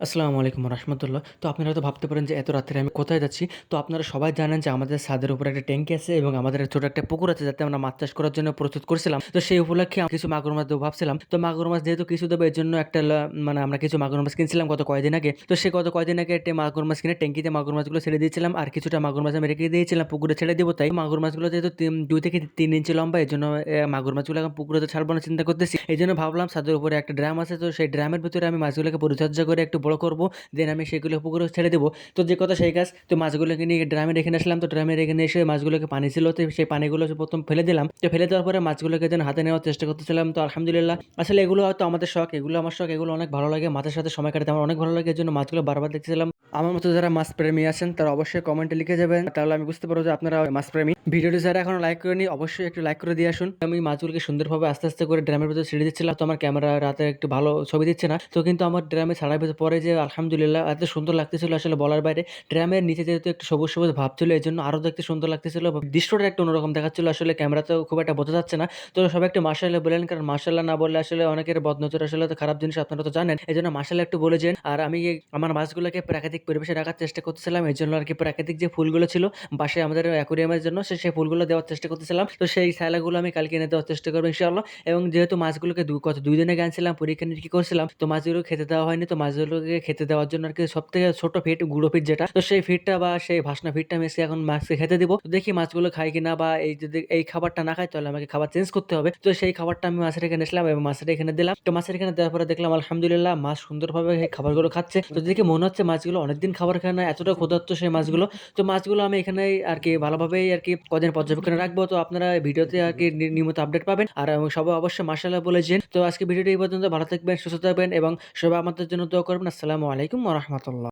আসসালামু আলাইকুম রহমতুল্লাহ। তো আপনারা হয়তো ভাবতে পারেন যে এত রাত্রে আমি কোথায় যাচ্ছি। তো আপনারা সবাই জানেন যে আমাদের ছাদের উপরে একটা ট্যাঙ্কি আছে এবং আমাদের ছোট একটা পুকুর আছে যাতে আমরা মাছ চাষ করার জন্য প্রস্তুত করছিলাম। তো সেই উপলক্ষে আমি কিছু মাগুর মাছ দেবো ভাবছিলাম। তো মাগুর মাছ যেহেতু কিছু দেবো, এর জন্য একটা মানে আমরা কিছু মাগুর মাছ কিনছিলাম গত কয়দিন আগে। তো সে গত কয়দিন আগে একটা মাগুর মাছ কিনে ট্যাঙ্কিতে মাগুর মাছগুলো ছেড়ে দিয়েছিলাম আর কিছুটা মাগুর মাছ আমি রেখে দিয়েছিলাম, পুকুরে ছেড়ে দেবো। তাই মাগুর মাছগুলো যেহেতু দুই থেকে তিন ইঞ্চি লম্বা এই জন্য মাগুর মাছগুলো এখন পুকুরে তো ছাড়বো না, চিন্তা করতেছি। এই জন্য ভাবলাম ছাদের উপরে একটা ড্রাম আছে, তো সেই ড্রামের ভিতরে আমি মাছগুলোকে পরিচর্যা করে একটু বড় করব দেন আমি সেগুলো পুকুরে ছেড়ে দেবো। তো যে কথা সেই কাজ, তো মাছগুলোকে নিয়ে ড্রামে রেখে আসলাম। তো ড্রামে রেখে এসে মাছগুলোকে পানি ছিল, তো সেই পানিগুলো প্রথম ফেলে দিলাম। তো ফেলে দেওয়ার পরে মাছগুলোকে যেন হাতে নেওয়ার চেষ্টা করতেছিলাম। তো আলহামদুলিল্লাহ, আসলে এগুলো হয়তো আমাদের শখ, এগুলো আমার শখ, এগুলো অনেক ভালো লাগে, মাছের সাথে সময় কাটাতে আমার অনেক ভালো লাগে এই জন্য মাছগুলো বারবার দেখতেছিলাম। আমার মতো যারা মাছ প্রেমী আছেন, তারা অবশ্যই কমেন্টে লিখে যাবেন। তাহলে আমি বুঝতে পারব যে আপনারা মাছ প্রেমী। ভিডিওটি যারা এখনও লাইক করে করেনি, অবশ্যই একটু লাইক করে দিয়ে আসুন। আমি মাছগুলোকে সুন্দরভাবে আস্তে আস্তে করে ড্রামের ভিতরে ছেড়ে দিচ্ছিলাম, তো আমার ক্যামেরা রাতে একটু ভালো ছবি দিচ্ছে না। তো কিন্তু আমার ড্রামে ছাড়ার ভিতরে পরে যে আলহামদুলিল্লাহ এত সুন্দর লাগতেছিল আসলে বলার বাইরে, ড্রামের নিচে যেহেতু একটু সবুজ সবুজ ভাব ছিল এই জন্য আরও দেখতে সুন্দর লাগতেছিল। দৃশ্যটা একটু অন্যরকম দেখাচ্ছিল, আসলে ক্যামেরা তো খুব একটা বোঝা যাচ্ছে না। তো সবাই একটু মার্শাল্লাহ বলেন, কারণ মার্শাল্লাহ না বললে আসলে অনেকের বদনজর আসলে তো খারাপ জিনিস আপনারা তো জানেন। এই জন্য মার্শাল্লাহ একটু বলে যান। আর আমি আমার মাছগুলোকে প্রাকৃতিক পরিবেশে রাখার চেষ্টা করতেছিলাম এই জন্য আর কি প্রাকৃতিক যে ফুলগুলো ছিল, বাসায় আমাদের অ্যাকোরিয়ামের জন্য সে সেই ফুলগুলো দেওয়ার চেষ্টা করতেছিলাম। তো সেই স্যালাগুলো আমি কালকে এনে দেওয়ার চেষ্টা করব ইনশাআল্লাহ। এবং যেহেতু মাছগুলোকে দু কত দুই দিন আগে আনছিলাম পরীক্ষা নিরীক্ষা করছিলাম, তো মাছগুলো খেতে দেওয়া হয়নি। তো মাছগুলোকে খেতে দেওয়ার জন্য আর কি সব থেকে ছোট ফিট গুঁড়ো ফিট যেটা, তো সেই ফিটটা বা সেই ভাসনা ফিটটা আমি এখন মাছকে খেতে দিব। তো দেখি মাছগুলো খাই কিনা বা এই যদি এই খাবারটা না খায়, তাহলে আমাকে খাবার চেঞ্জ করতে হবে। তো সেই খাবারটা আমি মাছের এখানে এসলাম এবং মাছের এখানে দিলাম। তো মাছের এখানে দেওয়ার পরে দেখলাম, আলহামদুলিল্লাহ, মাছ সুন্দরভাবে খাবারগুলো খাচ্ছে। তো দেখে মনে হচ্ছে মাছগুলো অনেকদিন খাবার খায় না, এতটা ক্ষুধার্ত সেই মাছগুলো। তো মাছগুলো আমি এখানে আর কি ভালোভাবেই আর কি কদিন পর্যবেক্ষণে রাখব, তো আপনারা ভিডিওতে আর কি নিয়মিত আপডেট পাবেন। আর সবাই অবশ্যই মার্শাল্লাহ বলেছেন। তো আজকে ভিডিওটি এই পর্যন্ত, ভালো থাকবেন, সুস্থ থাকবেন এবং সবাই আমাদের জন্য দোয়া করবেন। আসসালামু আলাইকুম রহমতুল্লাহ।